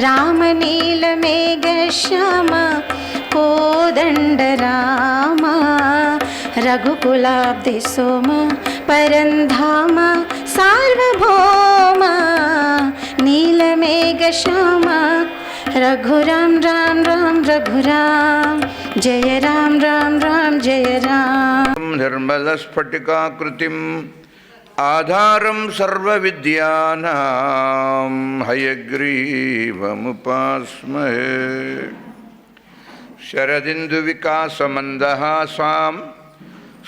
रामनीलमेघश्याम कोदण्डराम रघुकुलाब्धि सोम परन्धाम सार्वभौम नीलमेघश्याम रघुराम राम राम रघुराम जय राम राम राम जय राम निर्मलस्फटिकाकृतिम् आधारम आधारं सर्वविद्यानां हयग्रीवमुपास्महे। शरदिन्दुविकासमन्दहासां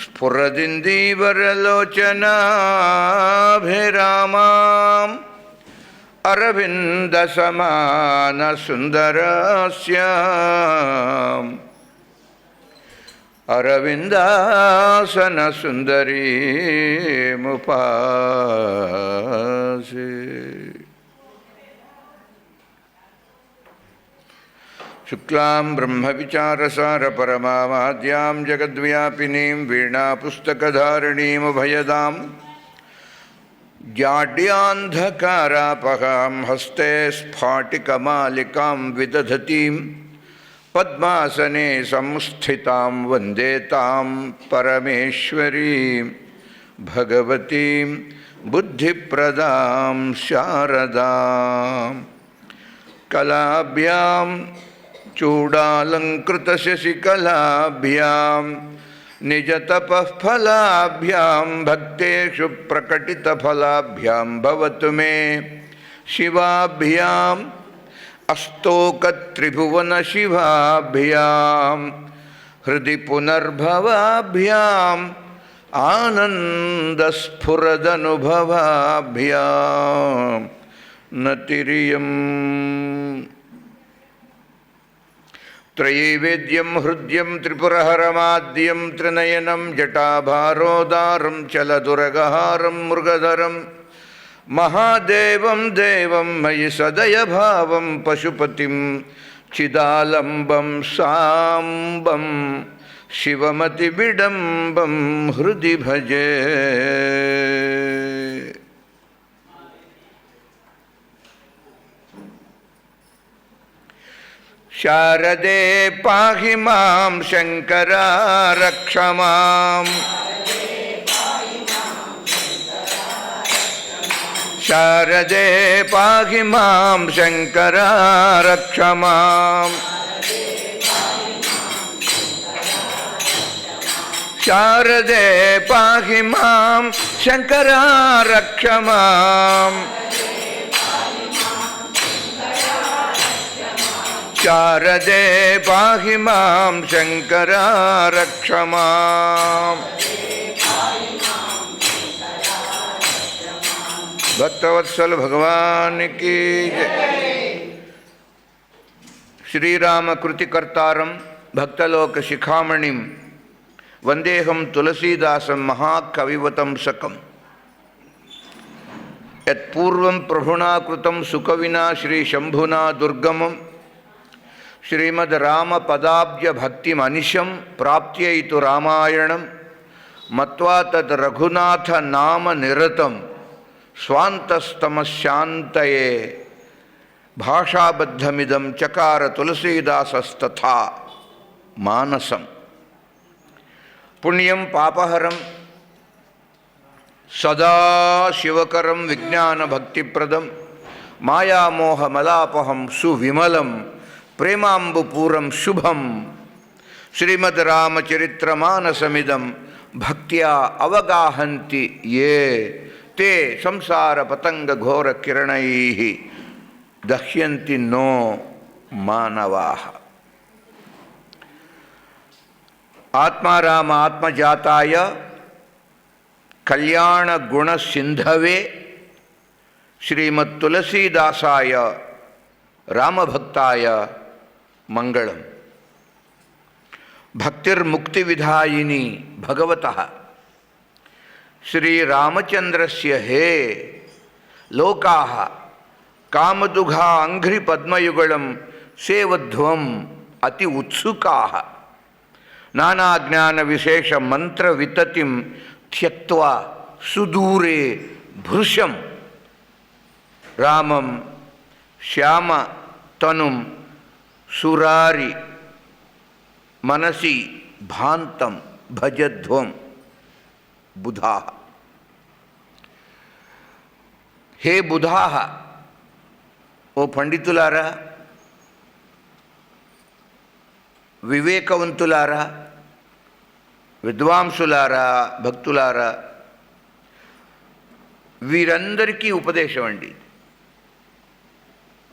स्फुरदिन्दीवरलोचनाभिरामाम् अरविन्दसमानसुन्दरस्याम् अरविन्दासन सुन्दरी मुपासि। शुक्लां ब्रह्मविचारसारपरमामाद्यां जगद्व्यापिनीं वीणापुस्तकधारिणीमुभयदां। जाड्यान्धकारापहां हस्ते स्फाटिकमालिकां विदधतीं। पद्मासने संस्थितां वंदेता परमेश्वरी। भगवती बुद्धिप्रदां शारदां। कलाभ्यां चूडालङ्कृतशशिकलाभ्यां निजतपः भक्तेषु प्रकटितफलाभ्यां भवतु मे। शिवाभ्यां अस्तोकत्रिभुवनशिवाभ्यां हृदि पुनर्भवाभ्याम् आनन्दस्फुरदनुभवाभ्यां न तिर्यम् त्रयीवेद्यं हृद्यं त्रिपुरहरमाद्यं त्रिनयनं जटाभारोदारं चलदुरगहारं मृगधरं महादेवं देवं मयि सदयभावं पशुपतिं चिदालम्बं साम्बं शिवमतिविडम्बं हृदि भजे शारदे पाहि मां शङ्करा रक्ष माम् शारदे पाहि माँ शङ्करा रक्ष माम् शारदे पाहि माँ शङ्करा रक्ष माम् शारदे पाहि माँ शङ्करा रक्ष माम् भक्तवत्सल भगवान की जय श्रीराम कृतिकर्तारं भक्तलोक शिखामणिं वन्देहं तुलसीदासं महाकविवतं सकम् यत्पूर्वं प्रभुना कृतं सुकविना श्रीशम्भुना दुर्गमं श्रीमद्रामपदाब्जभक्तिमनिशं प्राप्त्यै तु रामायणं मत्वा तद् रघुनाथनामनिरतं స్వాంతస్తమశాంతయే భాషాబద్ధమిదం చకార తులసీదాసస్తథా. మానసం. పుణ్యం పాపహరం. సదా శివకరం విజ్ఞానభక్తిప్రదం. మాయామోహమలాపహం సువిమలం. ప్రేమాంబుపూరం శుభం. శ్రీమద్ రామచరిత్రమానసమిదం. భక్త్యా అవగాహంతి ఏ. ತೇ ಸಂಸಾರ ಪತಂಗ ಘೋರ ಕಿರಣೈ ದಹ್ಯಂತಿ ನೋ ಮಾನವಾ ಆತ್ಮಾರಾಮ ಆತ್ಮಜಾತಾಯ ಕಲ್ಯಾಣ ಗುಣ ಸಿಂಧವೇ ಶ್ರೀಮತ್ ತುಳಸೀದಾಸಾಯ ರಾಮಭಕ್ತಾಯ ಮಂಗಳಂ. ಭಕ್ತಿರ್ಮುಕ್ತಿವಿಧಾಯಿನಿ ಭಗವತಃ. శ్రీరామచంద్రస్య హే లోకా కామదుఘా అంఘ్రి పద్మయుగళం సేవధ్వం అతి ఉత్సుకా నానాజ్ఞాన విశేష మంత్ర వితతిం త్యక్వా సుదూరే భృశం రామం శ్యామ తనుం సురారి మనసి భాంతం భజధ్వం బుధా. హే బుధా ఓ పండితులారా వివేకవంతులారా విద్వాంసులారా భక్తులారా వీరందరికీ ఉపదేశం అండి.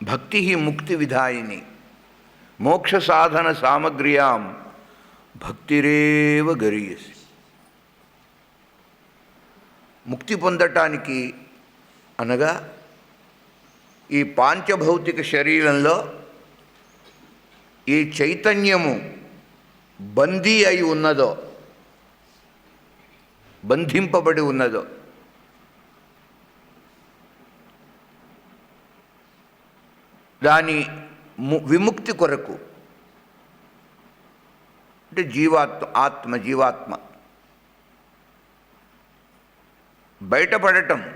భక్తి ముక్తి విధాయిని మోక్ష సాధన సామగ్ర్యాం భక్తిరేవ గరీయసి. ముక్తి పొందటానికి అనగా ఈ పాంచభౌతిక శరీరంలో ఈ చైతన్యము బందీ అయి ఉన్నదో బంధింపబడి ఉన్నదో దాని ము- విముక్తి కొరకు అంటే జీవాత్మ ఆత్మ జీవాత్మ బయటపడటం.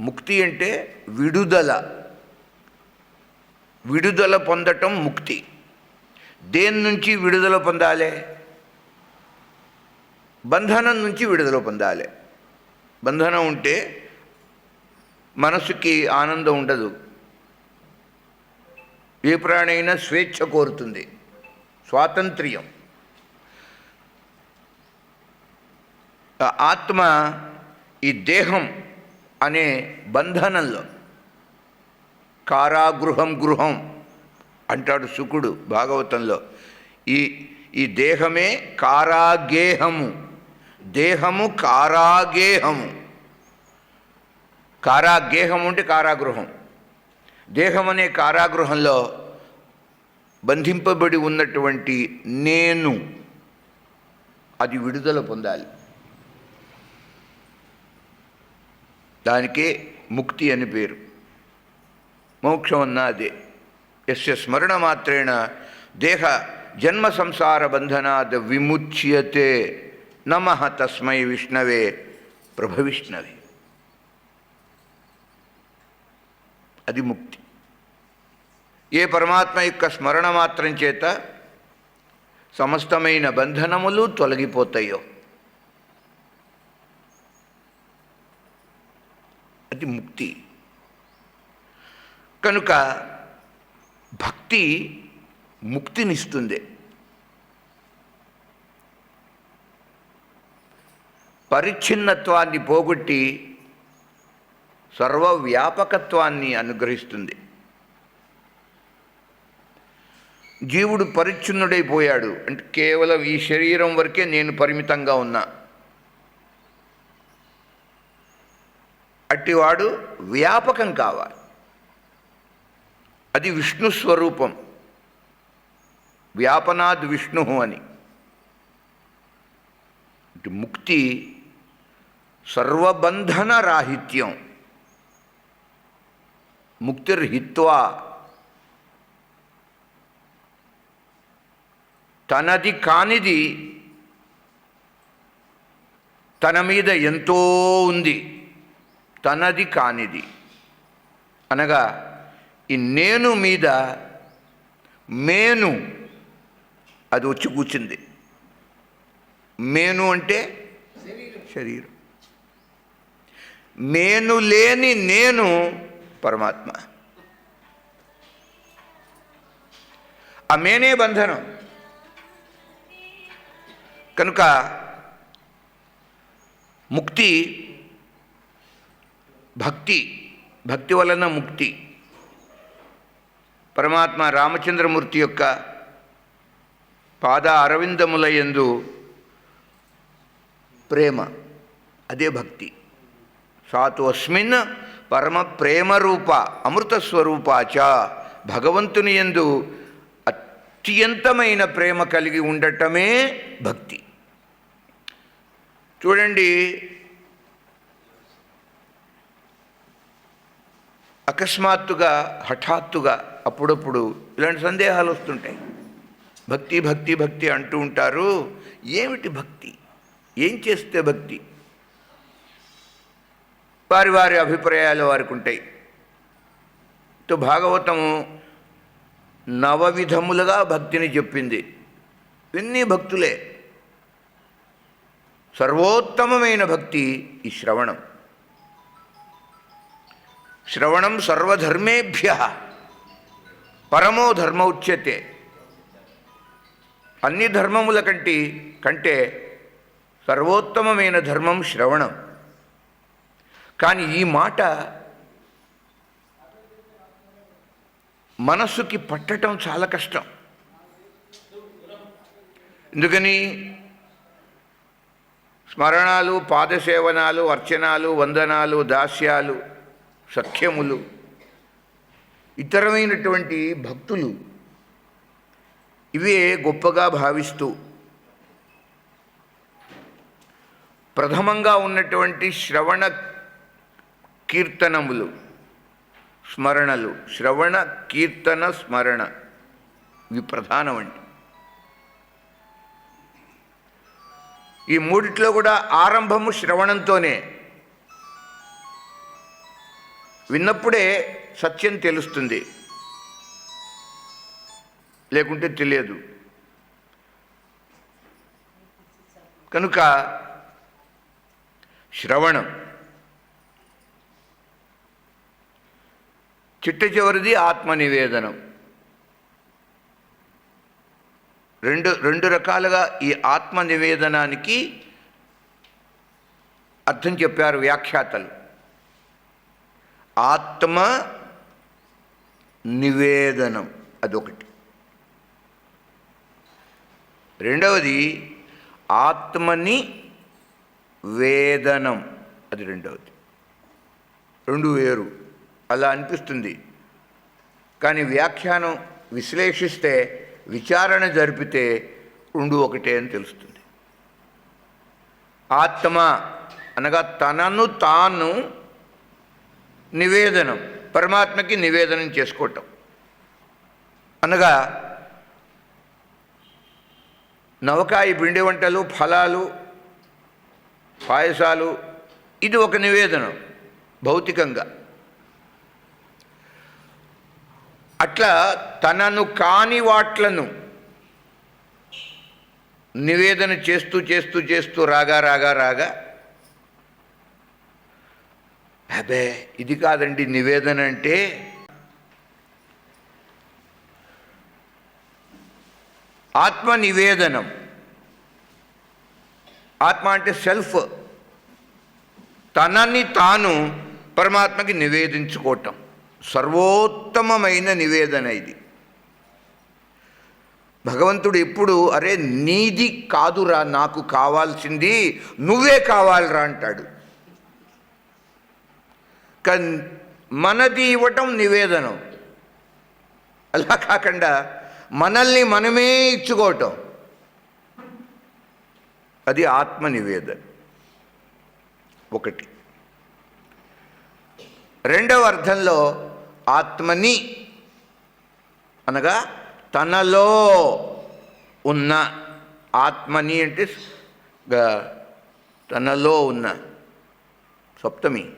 ముక్తి అంటే విడుదల. విడుదల పొందటం ముక్తి. దేని నుంచి విడుదల పొందాలి? బంధనం నుంచి విడుదల పొందాలి. బంధనం ఉంటే మనసుకి ఆనందం ఉండదు. ఏ ప్రాణైనా స్వేచ్ఛ కోరుతుంది. స్వాతంత్ర్యం. ఆత్మ ఈ దేహం అనే బంధనంలో కారాగృహం గృహం అంటాడు శుకుడు భాగవతంలో. ఈ ఈ దేహమే కారాగేహము. దేహము కారాగేహము. కారాగేహం అంటే కారాగృహం. దేహం అనే కారాగృహంలో బంధింపబడి ఉన్నటువంటి నేను అది విడుదల పొందాలి. దానికే ముక్తి అని పేరు. మోక్షం అన్నా అదే. ఎస్య స్మరణ మాత్రేణ దేహ జన్మ సంసార బంధనాద్ విముచ్యతే. నమ తస్మై విష్ణవే. ప్రభవిష్ణవే అది ముక్తి. ఏ పరమాత్మ యొక్క స్మరణ మాత్రం చేత సమస్తమైన బంధనములు తొలగిపోతాయో. అది ముక్తి. కనుక భక్తి ముక్తినిస్తుంది. పరిచ్ఛిన్నత్వాన్ని పోగొట్టి సర్వవ్యాపకత్వాన్ని అనుగ్రహిస్తుంది. జీవుడు పరిచ్ఛిన్నుడైపోయాడు. అంటే కేవలం ఈ శరీరం వరకే నేను పరిమితంగా ఉన్నా. అట్టివాడు వ్యాపకం కావాలి. అది విష్ణు స్వరూపం. వ్యాపనాద్ విష్ణు అని. ముక్తి సర్వబంధన రాహిత్యం. ముక్తిర్హిత్వా. తనది కానిది తన మీద ఎంతో ఉంది. తనది కానిది. అనగా ఈ నేను మీద మేను అది వచ్చి కూర్చుంది. మేను అంటే శరీరం. మేను లేని నేను పరమాత్మ. ఆ మేనే బంధనం. కనుక ముక్తి భక్తి భక్తి వలన ముక్తి. పరమాత్మ రామచంద్రమూర్తి యొక్క పాద అరవిందముల యందు ప్రేమ అదే భక్తి. సాతు అస్మిన్ పరమ ప్రేమరూప అమృతస్వరూపాచ భగవంతుని యందు అత్యంతమైన ప్రేమ కలిగి ఉండటమే భక్తి. చూడండి అకస్మాత్తుగా హఠాత్తుగా అప్పుడప్పుడు ఇలాంటి సందేహాలు వస్తుంటాయి. భక్తి భక్తి భక్తి అంటూ ఉంటారు. ఏమిటి భక్తి? ఏం చేస్తే భక్తి? వారి వారి అభిప్రాయాలు వారికి ఉంటాయి. తో భాగవతము నవవిధములుగా భక్తిని చెప్పింది. ఇన్ని భక్తులే? సర్వోత్తమమైన భక్తి ఈ శ్రవణం. శ్రవణం సర్వధర్మేభ్య. పరమో ధర్మ ఉచ్యతే. అన్ని ధర్మముల కంటి కంటే సర్వోత్తమమైన ధర్మం శ్రవణం. కానీ ఈ మాట మనస్సుకి పట్టటం చాలా కష్టం. ఎందుకని? స్మరణాలు పాదసేవనాలు అర్చనాలు వందనాలు దాస్యాలు సఖ్యములు ఇతరమైనటువంటి భక్తులు ఇవే గొప్పగా భావిస్తూ ప్రథమంగా ఉన్నటువంటి శ్రవణ కీర్తనములు స్మరణలు. శ్రవణ కీర్తన స్మరణ ఇవి ప్రధానమండి. ఈ మూడిట్లో కూడా ఆరంభము శ్రవణంతోనే. విన్నప్పుడే సత్యం తెలుస్తుంది. లేకుంటే తెలియదు. కనుక శ్రవణం. చిట్ట చివరిది ఆత్మ నివేదనం రెండు రెండు రకాలుగా ఈ ఆత్మ నివేదనానికి అర్థం చెప్పారు వ్యాఖ్యాతలు. ఆత్మ నివేదనం అదొకటి. రెండవది ఆత్మని వేదనం అది రెండవది. రెండు వేరు. అలా అనిపిస్తుంది. కానీ వ్యాఖ్యానం విశ్లేషిస్తే విచారణ జరిపితే రెండు ఒకటే అని తెలుస్తుంది. ఆత్మ అనగా తనను తాను నివేదనం పరమాత్మకి నివేదనం చేసుకోవటం. అనగా నవకాయ పిండి వంటలు ఫలాలు పాయసాలు ఇది ఒక నివేదనం భౌతికంగా. అట్లా తనను కాని వాట్లను నివేదన చేస్తూ చేస్తూ చేస్తూ రాగా రాగా రాగా అబే ఇది కాదండి నివేదన అంటే ఆత్మ నివేదనం ఆత్మ అంటే సెల్ఫ్. తనని తాను పరమాత్మకి నివేదించుకోవటం. సర్వోత్తమమైన నివేదన ఇది. భగవంతుడు ఎప్పుడు అరే నీది కాదురా నాకు కావాల్సింది నువ్వే కావాలిరా అంటాడు. మనది ఇవ్వటం నివేదనం. అలా కాకుండా మనల్ని మనమే ఇచ్చుకోవటం. అది ఆత్మ నివేదన. ఒకటి. రెండవ అర్థంలో ఆత్మని అనగా తనలో ఉన్న ఆత్మని అంటే తనలో ఉన్న సప్తమి.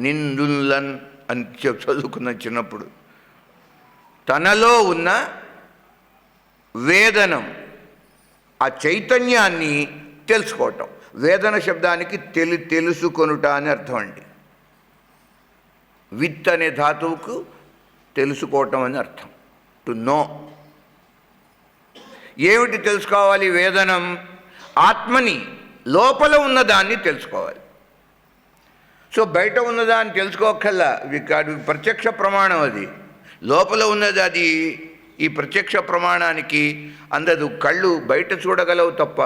నిండులన్ అని చదువుకున్న చిన్నప్పుడు. తనలో ఉన్న వేదనం ఆ చైతన్యాన్ని తెలుసుకోవటం. వేదన శబ్దానికి తెలి తెలుసుకొనుట అని అర్థం అండి. విత్ అనే ధాతువుకు తెలుసుకోవటం అని అర్థం. To know. ఏమిటి తెలుసుకోవాలి? వేదనం. ఆత్మని లోపల ఉన్నదాన్ని తెలుసుకోవాలి. సో బయట ఉన్నదా అని తెలుసుకోకల్లా ఇవి ప్రత్యక్ష ప్రమాణం అది. లోపల ఉన్నది అది ఈ ప్రత్యక్ష ప్రమాణానికి అందదు కళ్ళు బయట చూడగలవు తప్ప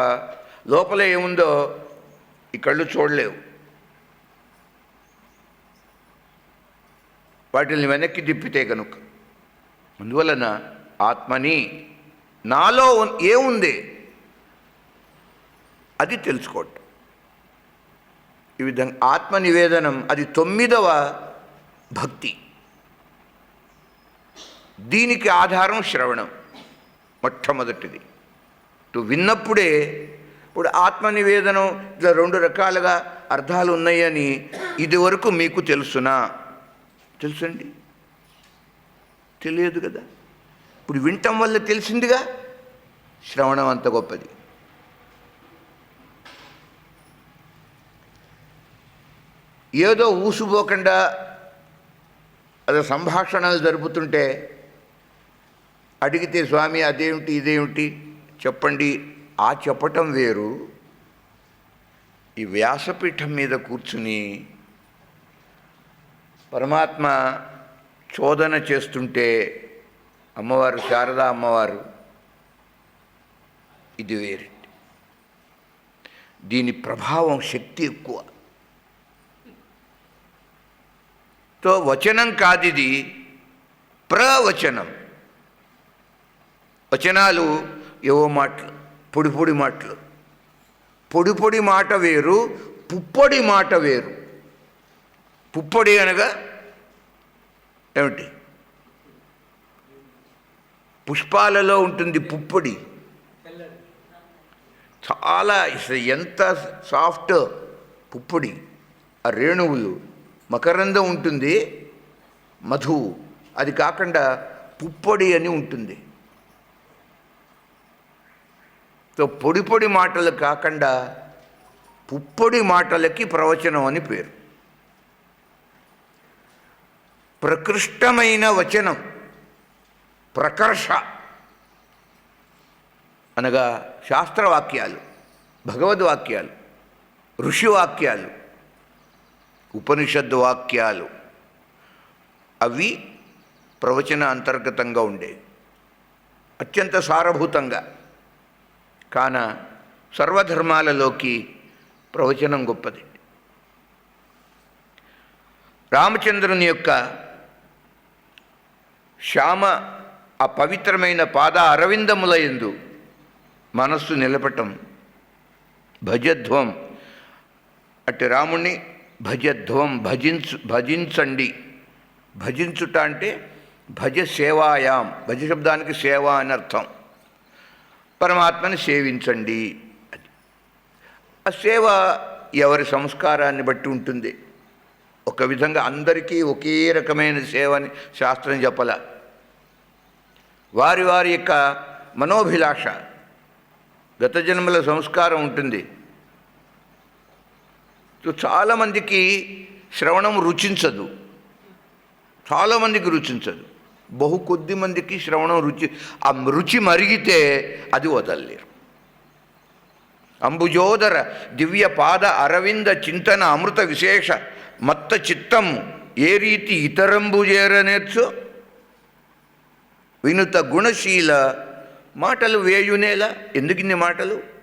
లోపల ఏముందో ఈ కళ్ళు చూడలేవు. వాటిని వెనక్కి తిప్పితే కనుక అందువలన ఆత్మని నాలో ఏముంది అది తెలుసుకోవటం. ఈ విధంగా ఆత్మ నివేదనం అది తొమ్మిదవ భక్తి. దీనికి ఆధారం శ్రవణం మొట్టమొదటిది. టు విన్నప్పుడే ఇప్పుడు ఆత్మ నివేదనం ఇట్లా రెండు రకాలుగా అర్థాలు ఉన్నాయని ఇది వరకు మీకు తెలుసునా? తెలుసండి? తెలియదు కదా? ఇప్పుడు వింటం వల్ల తెలిసిందిగా? శ్రవణం అంత గొప్పది. ఏదో ఊసుపోకుండా అదే సంభాషణలు జరుపుతుంటే అడిగితే స్వామి అదేమిటి ఇదేమిటి? చెప్పండి. ఆ చెప్పటం వేరు. ఈ వ్యాసపీఠం మీద కూర్చుని పరమాత్మ చోదన చేస్తుంటే అమ్మవారు శారదా అమ్మవారు ఇది వేరే దీని ప్రభావం శక్తి ఎక్కువ. తో వచనం కాదిది ప్రవచనం. వచనాలు ఏవో మాటలు పొడి పొడి మాటలు. పొడి పొడి మాట వేరు పుప్పొడి మాట వేరు. పుప్పొడి అనగా ఏమిటి? పుష్పాలలో ఉంటుంది పుప్పొడి. చాలా ఎంత సాఫ్ట్ పుప్పొడి. ఆ రేణువులు మకరందం ఉంటుంది మధు. అది కాకుండా పుప్పొడి అని ఉంటుంది. సో పొడి పొడి మాటలు కాకుండా పుప్పొడి మాటలకి ప్రవచనం అని పేరు. ప్రకృష్టమైన వచనం ప్రకర్ష అనగా శాస్త్రవాక్యాలు భగవద్వాక్యాలు ఋషివాక్యాలు. ఉపనిషద్ వాక్యాలు అవి ప్రవచన అంతర్గతంగా ఉండేవి అత్యంత సారభూతంగా. కాన సర్వధర్మాలలోకి ప్రవచనం గొప్పది. రామచంద్రుని యొక్క శ్యామ ఆ పవిత్రమైన పాద అరవిందముల ఎందు మనస్సు నిలపటం భజధ్వం అట్టి రాముణ్ణి భజధ్వం భజించు భజించండి. భజించుట అంటే భజ సేవాయాం భజ శబ్దానికి సేవ అని అర్థం. పరమాత్మని సేవించండి. ఆ సేవ ఎవరి సంస్కారాన్ని బట్టి ఉంటుంది. ఒక విధంగా అందరికీ ఒకే రకమైన సేవని శాస్త్రం చెప్పల. వారి వారి యొక్క మనోభిలాష. గత జన్మల సంస్కారం ఉంటుంది. చాలామందికి శ్రవణం రుచించదు. చాలామందికి రుచించదు. బహు కొద్ది మందికి శ్రవణం రుచి ఆ రుచి మరిగితే అది వదలలేరు. అంబుజోదర దివ్య పాద అరవింద చింతన అమృత విశేష మత్త చిత్తం ఏ రీతి ఇతరంబు చేరనేర్చు వినుత గుణశీల మాటలు వేయునేలా? ఎందుకు మాటలు?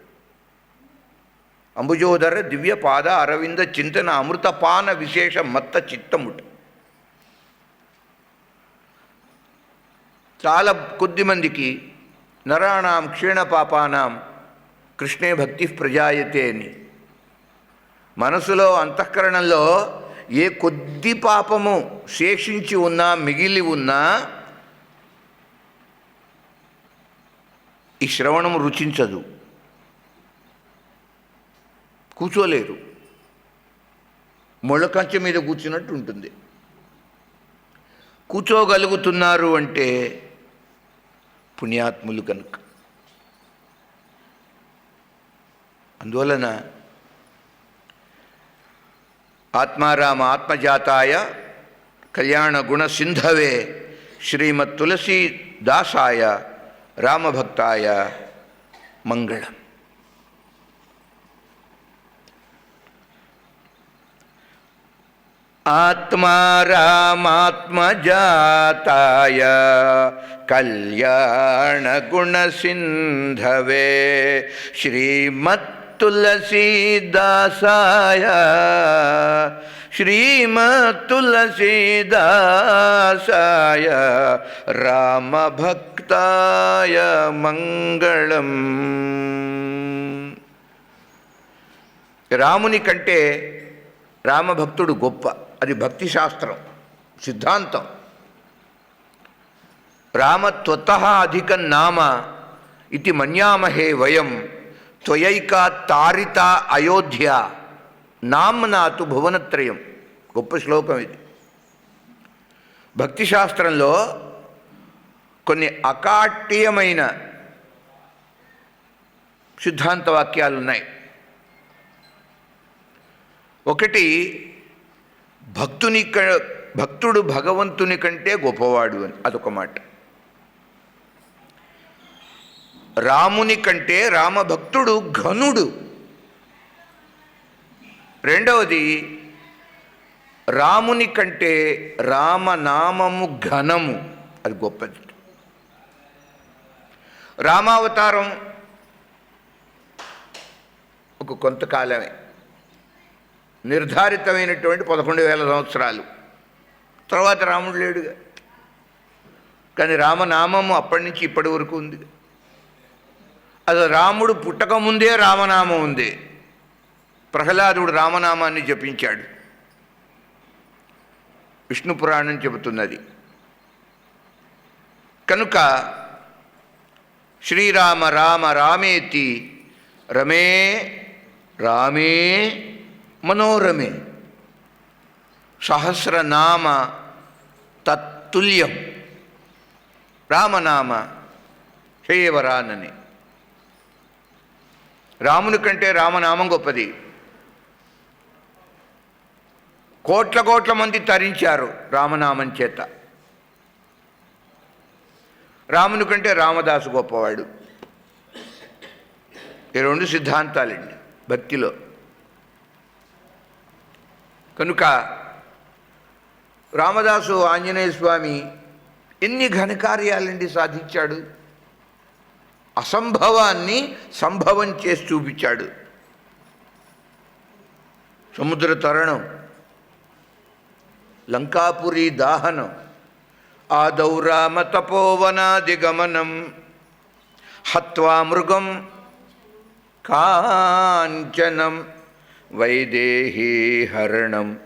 అంబుజోదర దివ్యపాద అరవింద చింతన అమృతపాన విశేష మత్త చిత్తముట. చాలా కొద్దిమందికి నరాణం క్షీణపాపానాం కృష్ణే భక్తి ప్రజాయతే అని. మనసులో అంతఃకరణంలో ఏ కొద్ది పాపము శేషించి ఉన్నా మిగిలి ఉన్నా ఈ శ్రవణం రుచించదు. కూర్చోలేరు. ముళ్ళకంచె మీద కూర్చున్నట్టు ఉంటుంది. కూర్చోగలుగుతున్నారు అంటే పుణ్యాత్ములు కనుక. అందువలన ఆత్మారామ ఆత్మజాతాయ కళ్యాణ గుణ సింధవే శ్రీమత్ తులసీ దాసాయ రామభక్తాయ మంగళం. ఆత్మారామాత్మజాతాయ కళ్యాణగుణసింధవే శ్రీమత్తులసీదాసాయ శ్రీమతులసీదాసాయ రామభక్తాయ మంగళం రాముని కంటే రామభక్తుడు గొప్ప అది భక్తి శాస్త్రం సిద్ధాంతం. రామత్వత అధికం నామ ఇది మన్యామహే వయం త్వయైకా తారిత అయోధ్య నామ్నాతు భువనత్రయం. గొప్ప శ్లోకం ఇది. భక్తి శాస్త్రంలో కొన్ని అకాట్యమైన సిద్ధాంత వాక్యాలు ఉన్నాయి ఒకటి భక్తుని క- భక్తుడు భగవంతుని కంటే గొప్పవాడు అని అదొక మాట. రాముని కంటే రామభక్తుడు ఘనుడు. రెండవది రాముని కంటే రామనామము ఘనము. అది గొప్పది. రామావతారం ఒక కొంతకాలమే. నిర్ధారితమైనటువంటి పదకొండు వేల సంవత్సరాలు. తర్వాత రాముడు లేడుగా కానీ రామనామము అప్పటి నుంచి ఇప్పటి వరకు ఉంది. అది రాముడు పుట్టక ముందే రామనామం ఉంది. ప్రహ్లాదుడు రామనామాన్ని జపించాడు. విష్ణు పురాణం చెబుతున్నది. కనుక శ్రీరామ రామ రామేతి రమే రామే మనోరమే. సహస్రనామ తత్తుల్యం. రామనామ హేవరానని రాముని కంటే రామనామం గొప్పది. కోట్ల కోట్ల మంది తరించారు రామనామం చేత. రాముని కంటే రామదాసు గొప్పవాడు. ఈ రెండు సిద్ధాంతాలండి భక్తిలో. కనుక రామదాసు ఆంజనేయ స్వామి ఎన్ని ఘనకార్యాలండి సాధించాడు? అసంభవాన్ని సంభవం చేసి చూపించాడు. సముద్ర తరణం లంకాపురి దాహనం ఆదౌ రామ తపోవనాదిగమనం హత్వా మృగం కాంచనం వైదేహీ హరణం.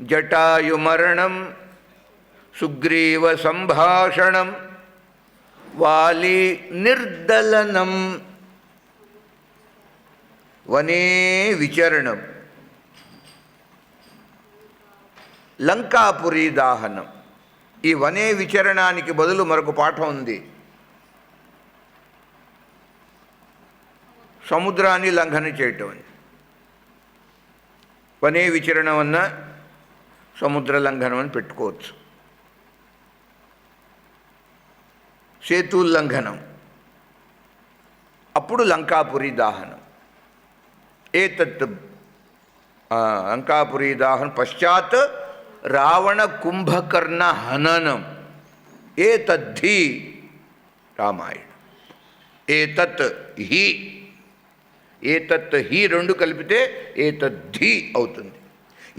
జటాయుమరణం. సుగ్రీవ సంభాషణం వాలి నిర్దలనం వనే విచరణం. లంకాపురి దాహనం. ఈ వనే విచరణానికి బదులు మరొక పాఠం ఉంది. సముద్రాన్ని లంఘన చేయటం అని వనే విచరణం అన్న సముద్ర లంఘనం అని పెట్టుకోవచ్చు సేతుల్లంఘనం అప్పుడు లంకాపురి దాహనం. ఏతత్ ఆ, లంకాపురి దాహనం పశ్చాత్ రావణ కుంభకర్ణ హననం. ఏతద్ధి రామాయణం. ఏతత్ హి ఏతత్ హి రెండు కలిపితే ఏతద్ధి అవుతుంది.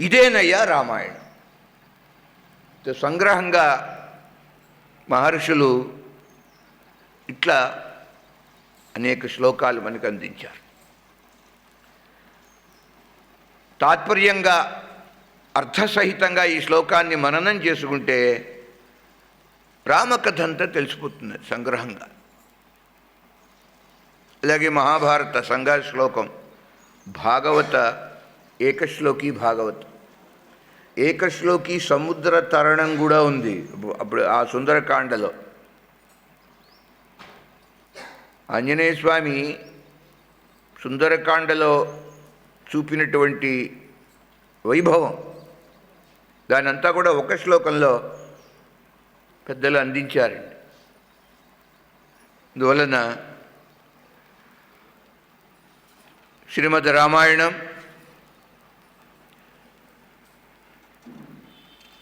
ఇదేనయ్యా రామాయణం. సంగ్రహంగా మహర్షులు ఇట్లా అనేక శ్లోకాలు మనకు అందించారు. తాత్పర్యంగా అర్థసహితంగా ఈ శ్లోకాన్ని మననం చేసుకుంటే రామకథ అంతా తెలిసిపోతుంది సంగ్రహంగా. అలాగే మహాభారత సంఘ శ్లోకం భాగవత ఏకశ్లోకి భాగవత. ఏకశ్లోకి సముద్ర తరణం కూడా ఉంది అప్పుడు ఆ సుందరకాండలో. ఆంజనేయ స్వామి సుందరకాండలో చూపినటువంటి వైభవం దానంతా కూడా ఒక శ్లోకంలో పెద్దలు అందించారండి. అందువలన శ్రీమద్ రామాయణం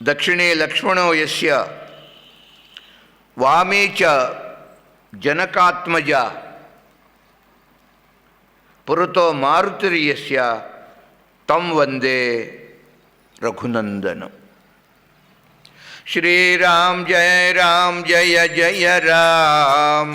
దక్షిణే లక్ష్మణో యస్య వామే చ జనకాత్మజ పురతో మారుతిర్యస్య తం వందే రఘునందనం. శ్రీరామ్ జయ రామ్ జయ జయ రామ్.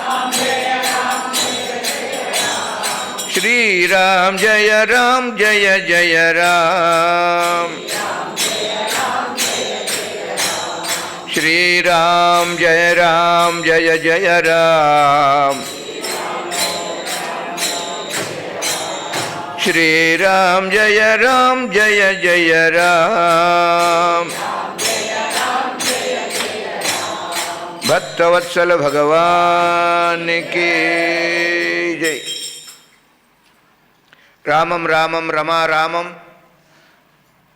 श्रीराम जय राम जय जय राम। श्रीराम जय राम जय जय राम। श्रीराम जय राम जय जय राम। भक्तवत्सल भगवान की రామం రామం రమారామం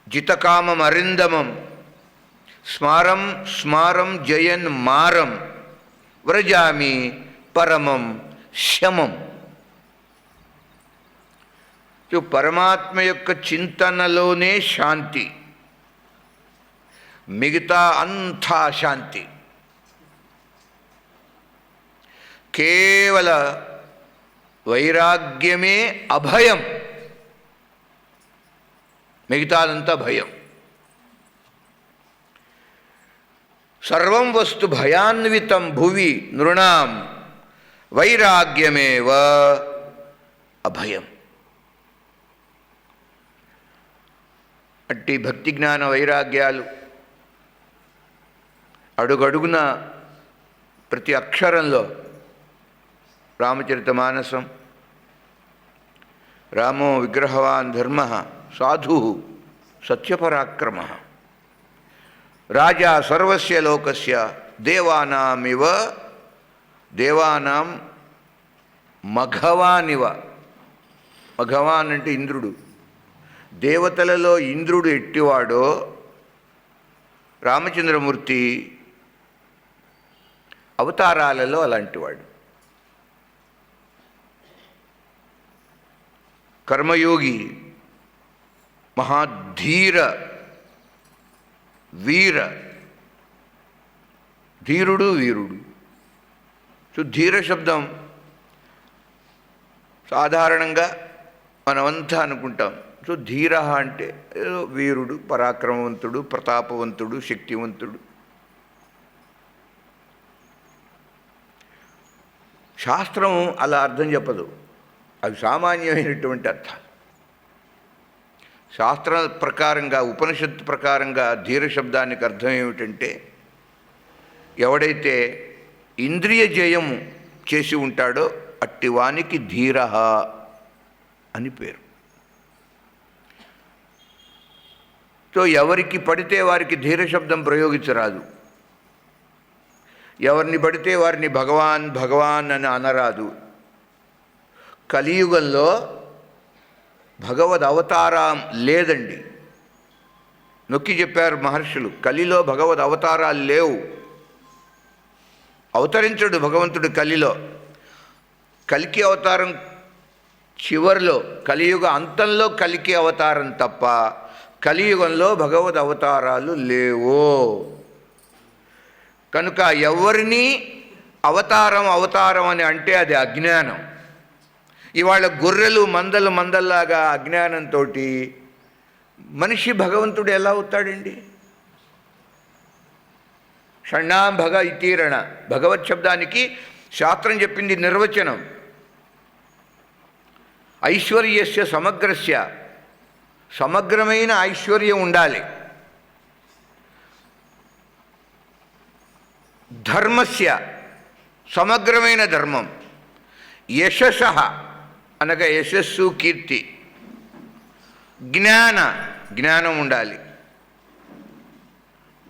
జితకామం అరిందమం స్మారం స్మారం జయన్ మారం వ్రజామి పరమం శమం. పరమాత్మ యొక్క చింతనలోనే శాంతి మిగతా అంతా శాంతి. కేవల వైరాగ్యమే అభయం. మిగతాదంతా భయం. సర్వం వస్తు భయాన్వితం భువి నృణాం వైరాగ్యమేవ అభయం. అట్టి భక్తి జ్ఞాన వైరాగ్యాలు అడుగడుగున ప్రతి అక్షరంలో రామచరిత మానసం రామో విగ్రహవాన్ ధర్మ సాధు సత్యపరాక్రమ. రాజా సర్వస్య లోకస్య దేవానామివ దేవానాం మఘవానివ. మఘవాన్ అంటే ఇంద్రుడు. దేవతలలో ఇంద్రుడు ఎట్టివాడో రామచంద్రమూర్తి అవతారాలలో అలాంటివాడు. కర్మయోగి మహాధీర వీర. ధీరుడు వీరుడు. సో ధీర శబ్దం సాధారణంగా మనమంతా అనుకుంటాం. సో ధీర అంటే వీరుడు పరాక్రమవంతుడు ప్రతాపవంతుడు శక్తివంతుడు. శాస్త్రం అలా అర్థం చెప్పదు. అవి సామాన్యమైనటువంటి అర్థం. శాస్త్ర ప్రకారంగా ఉపనిషత్తు ప్రకారంగా ధీర శబ్దానికి అర్థం ఏమిటంటే ఎవడైతే ఇంద్రియ జయం చేసి ఉంటాడో అట్టివానికి ధీర అని పేరు. సో ఎవరికి పడితే వారికి ధీర శబ్దం ప్రయోగించరాదు. ఎవరిని పడితే వారిని భగవాన్ భగవాన్ అని అనరాదు. కలియుగంలో భగవద్ అవతారం లేదండి. నొక్కి చెప్పారు మహర్షులు కలిలో భగవద్ అవతారాలు లేవు. అవతరించడు భగవంతుడు కలిలో. కలికి అవతారం చివరిలో కలియుగ అంతంలో కలికి అవతారం తప్ప కలియుగంలో భగవద్ అవతారాలు లేవు. కనుక ఎవరిని అవతారం అవతారం అని అంటే అది అజ్ఞానం. ఇవాళ గొర్రెలు మందలు మందల్లాగా అజ్ఞానంతో మనిషి భగవంతుడు ఎలా అవుతాడండి? షణ్ణాం భగ ఇతీరణ. భగవత్ శబ్దానికి శాస్త్రం చెప్పింది నిర్వచనం. ఐశ్వర్యస్య సమగ్రస్య. సమగ్రమైన ఐశ్వర్యం ఉండాలి. ధర్మస్య. సమగ్రమైన ధర్మం. యశస అనగా యశస్సు కీర్తి. జ్ఞాన జ్ఞానం ఉండాలి.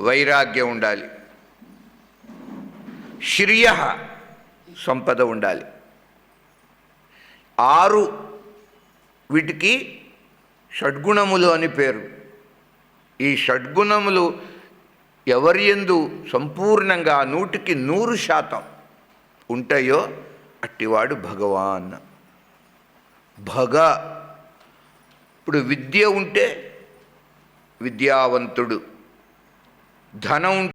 వైరాగ్యం ఉండాలి. శ్రియ సంపద ఉండాలి. ఆరు వీటికి షడ్గుణములు అని పేరు. ఈ షడ్గుణములు ఎవరి యందు సంపూర్ణంగా నూటికి నూరు శాతం ఉంటాయో అట్టివాడు భగవాన్. భగ. ఇప్పుడు విద్య ఉంటే విద్యావంతుడు. ధనం